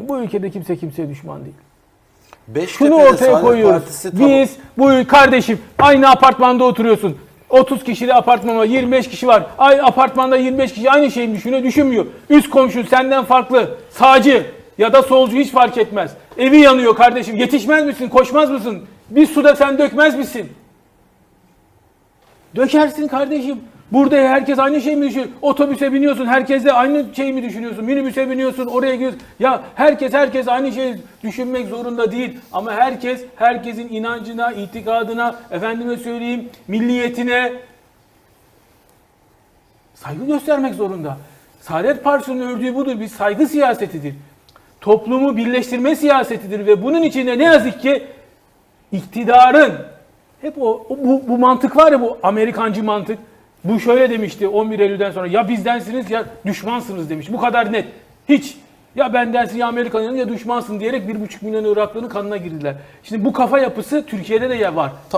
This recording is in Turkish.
Bu ülkede kimse kimseye düşman değil. Beştepe'de Şunu ortaya Saadet koyuyoruz. Partisi tam- Biz bu kardeşim aynı apartmanda oturuyorsun. 30 kişili apartman var, 25 kişi var. Ay apartmanda 25 kişi aynı şeyi düşünüyor? Düşünmüyor. Üst komşun senden farklı. Sağcı ya da solcu hiç fark etmez. Evi yanıyor kardeşim. Yetişmez misin? Koşmaz mısın? Bir suda sen dökmez misin? Dökersin kardeşim. Burada herkes aynı şey mi düşünüyor? Otobüse biniyorsun, herkes aynı şey mi düşünüyorsun? Minibüse biniyorsun, oraya gidiyorsun. Ya herkes herkes aynı şeyi düşünmek zorunda değil. Ama herkes herkesin inancına, itikadına, efendime söyleyeyim, milliyetine saygı göstermek zorunda. Saadet Partisi'nin ördüğü budur. Bir saygı siyasetidir. Toplumu birleştirme siyasetidir ve bunun içinde ne yazık ki iktidarın hep o, o- bu, bu mantık var ya bu Amerikancı mantık. Bu şöyle demişti 11 Eylül'den sonra ya bizdensiniz ya düşmansınız demiş. Bu kadar net. Hiç ya bendensin ya Amerika'nın ya düşmansın diyerek 1,5 milyon Iraklı'nın kanına girdiler. Şimdi bu kafa yapısı Türkiye'de de var. Ta-